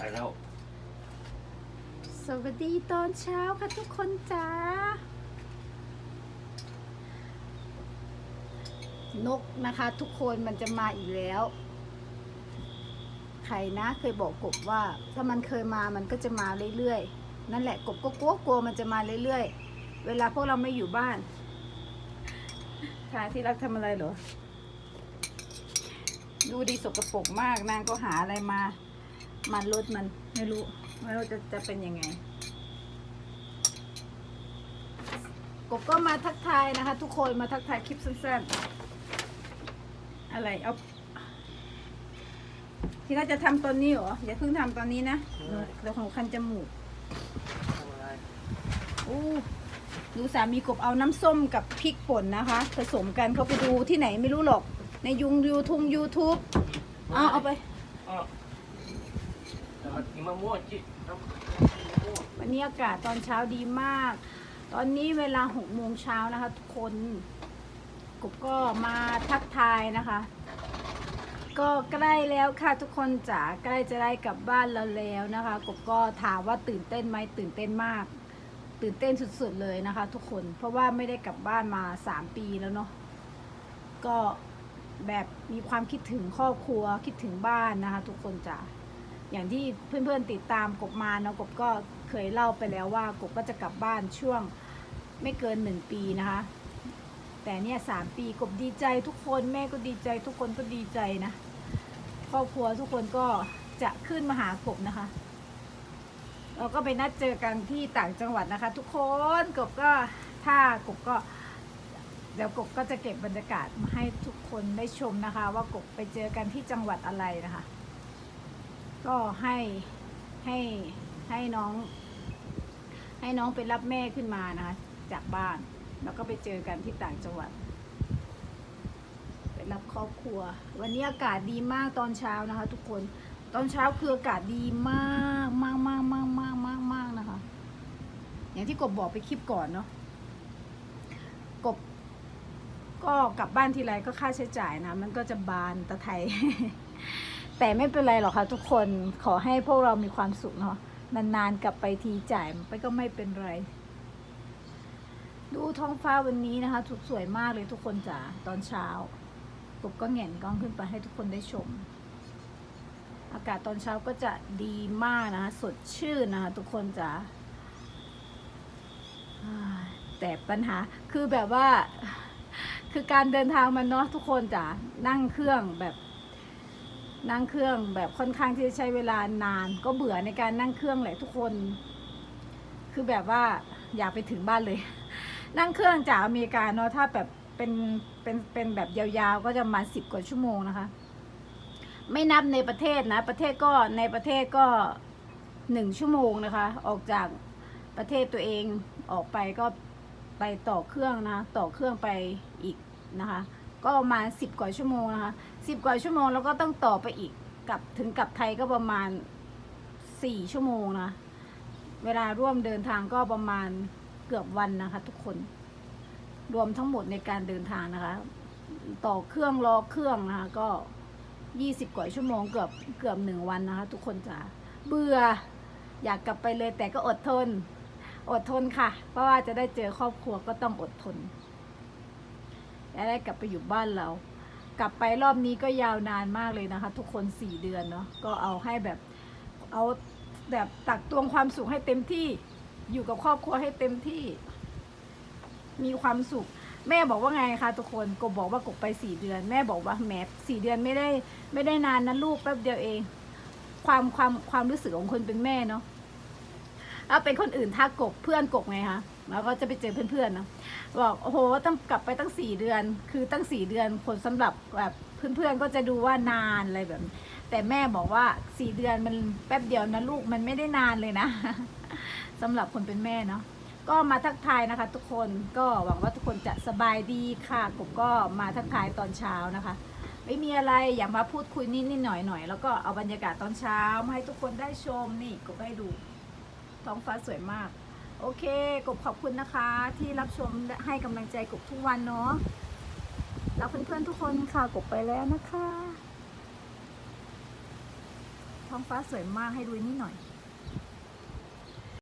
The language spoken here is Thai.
ไปแล้ว สวัสดีตอนเช้าค่ะทุกคนจ้านกนะคะ ทุกคนมันจะมาอีกแล้ว ใครนะเคยบอกกบว่า ถ้ามันเคยมามันก็จะมาเรื่อยๆ นั่นแหละกบก็กลัวกลัวมันจะมาเรื่อยๆ เวลาพวกเราไม่อยู่บ้านทาที่รักทำอะไรเหรอ ดูดีสกปรกมากนางก็หาอะไรมา มันลดมันไม่รู้ไม่รู้จะจะเป็นยังไง กบก็มาทักทายนะคะ ทุกคนมาทักทายคลิปสั้นๆ อะไรเอาที่เราจะทำตอนนี้เหรออย่าเพิ่งทำตอนนี้นะเดี๋ยวของคันจมูกทำอะไรอู้ดูสามีกบเอาน้ำส้มกับพริกป่นนะคะ ผสมกันเขาไปดูที่ไหนไม่รู้หรอก ในยุงยูทุงยูทูบเอาเอาไปอ๋อแต่ มันกินมะม่วงจิวันนี้อากาศตอนเช้าดีมาก ตอนนี้เวลาหกโมงเช้านะคะ ทุกคนกบก็มาทักทายนะคะ ก็ใกล้แล้วค่ะทุกคนจ๋าใกล้จะได้กลับบ้านเราแล้วนะคะ กบก็ถามว่าตื่นเต้นไหมตื่นเต้นมาก ตื่นเต้นสุดๆเลยนะคะ ทุกคนเพราะว่าไม่ได้กลับบ้านมาสามปีแล้วเนาะก็แบบมีความคิดถึงครอบครัวคิดถึงบ้านนะคะ ทุกคนจ๋า อย่างที่เพื่อนๆติดตามกบมาเนาะกบก็เคยเล่าไปแล้วว่ากบก็จะกลับบ้านช่วงไม่เกินหนึ่งปีนะคะ แต่เนี่ยสามปีกบดีใจทุกคนแม่ก็ดีใจทุกคนก็ดีใจนะครอบครัวทุกคนก็จะขึ้นมาหากบนะคะเราก็ไปนัดเจอกันที่ต่างจังหวัดนะคะ ทุกคนกบก็ถ้ากบก็เดี๋ยวกบก็จะเก็บบรรยากาศมาให้ทุกคนได้ชมนะคะ ว่ากบไปเจอกันที่จังหวัดอะไรนะคะ ก็ให้ให้ให้น้อง ให้น้องไปรับแม่ขึ้นมานะคะจากบ้าน แล้วก็ไปเจอกันที่ต่างจังหวัดไปรับครอบครัว วันนี้อากาศดีมากตอนเช้านะคะ ทุกคนตอนเช้าคืออากาศดีมากมากมากมากมากมากมากนะคะ อย่างที่กบบอกไปคลิปก่อนเนาะกบ ก็กลับบ้านทีไรก็ค่าใช้จ่ายนะ มันก็จะบานตะไทย แต่ไม่เป็นไรหรอกค่ะทุกคนขอให้พวกเรามีความสุขเนาะนานๆกลับไปทีจ่ายไปก็ไม่เป็นไร ดูท้องฟ้าวันนี้นะคะถูกสวยมากเลยทุกคนจ๋าตอนเช้ากบก็แหงนกล้องขึ้นไปให้ทุกคนได้ชม อากาศตอนเช้าก็จะดีมากนะคะสดชื่นนะคะทุกคนจ๋าแต่ปัญหาคือแบบว่า คือการเดินทางมันเนาะทุกคนจ๋านั่งเครื่องแบบ นั่งเครื่องแบบค่อนข้างที่จะใช้เวลานาน ก็เบื่อในการนั่งเครื่องแหละทุกคน คือแบบว่าอยากไปถึงบ้านเลย นั่งเครื่องจากอเมริกาเนาะถ้าแบบเป็นเป็นเป็นแบบยาวๆ ก็จะประมาสิบกว่าชั่วโมงนะคะ ไม่นับในประเทศนะ ประเทศก็ในประเทศก็หนึ่งชั่วโมงนะคะ ออกจากประเทศตัวเองออกไปก็ไปต่อเครื่องนะ ต่อเครื่องไปอีกนะคะ ก็ประมาณสิบกว่าชั่วโมงนะคะสิบกว่าชั่วโมงแล้วก็ต้องต่อไปอีกกลับถึงกลับไทยก็ประมาณสี่ชั่วโมงนะ เวลาร่วมเดินทางก็ประมาณเกือบวันนะคะ ทุกคน รวมทั้งหมดในการเดินทางนะคะ ต่อเครื่องรอเครื่องนะคะ ก็ยี่สิบกว่าชั่วโมงเกือบเกือบหนึ่งวันนะคะ ทุกคนจ๋าเบื่ออยากกลับไปเลยแต่ก็อดทน อดทนค่ะ เพราะว่าจะได้เจอครอบครัวก็ต้องอดทน ได้กลับไปอยู่บ้านเรา กลับไปรอบนี้ก็ยาวนานมากเลยนะคะ ทุกคนสี่เดือนเนาะก็เอาให้แบบเอาแบบตักตวงความสุขให้เต็มที่อยู่กับครอบครัวให้เต็มที่ มีความสุข แม่บอกว่าไงคะทุกคนกบบอกว่ากบไปสี่เดือน แม่บอกว่าแหมสี่เดือนไม่ได้ ไม่ได้นานนะลูกแป๊บเดียวเอง ความความความรู้สึกของคนเป็นแม่เนาะเอาเป็นคนอื่นถ้ากบเพื่อนกบไงคะ แล้วก็จะไปเจอเพื่อนๆเนาะบอกโอ้โหต้องกลับไปตั้งสี่เดือน คือตั้งสี่เดือนคนสำหรับแบบเพื่อนๆก็จะดูว่านานอะไรแบบ แต่แม่บอกว่าสี่เดือนมันแป๊บเดียวนะลูกมันไม่ได้นานเลยนะสำหรับคนเป็นแม่เนาะก็มาทักทายนะคะ ทุกคนก็หวังว่าทุกคนจะสบายดีค่ะกบก็มาทักทายตอนเช้านะคะ ไม่มีอะไรอยากมาพูดคุยนิดๆหน่อยหน่อยๆแล้วก็เอาบรรยากาศตอนเช้ามาให้ทุกคนได้ชมนี่กบให้ดูท้องฟ้าสวยมาก โอเค กบขอบคุณนะคะ ที่รับชมและให้กำลังใจกบทุกวันเนาะรักเพื่อนๆทุกคนค่ะกบไปแล้วนะคะ ท้องฟ้าสวยมากให้ดูนี่หน่อย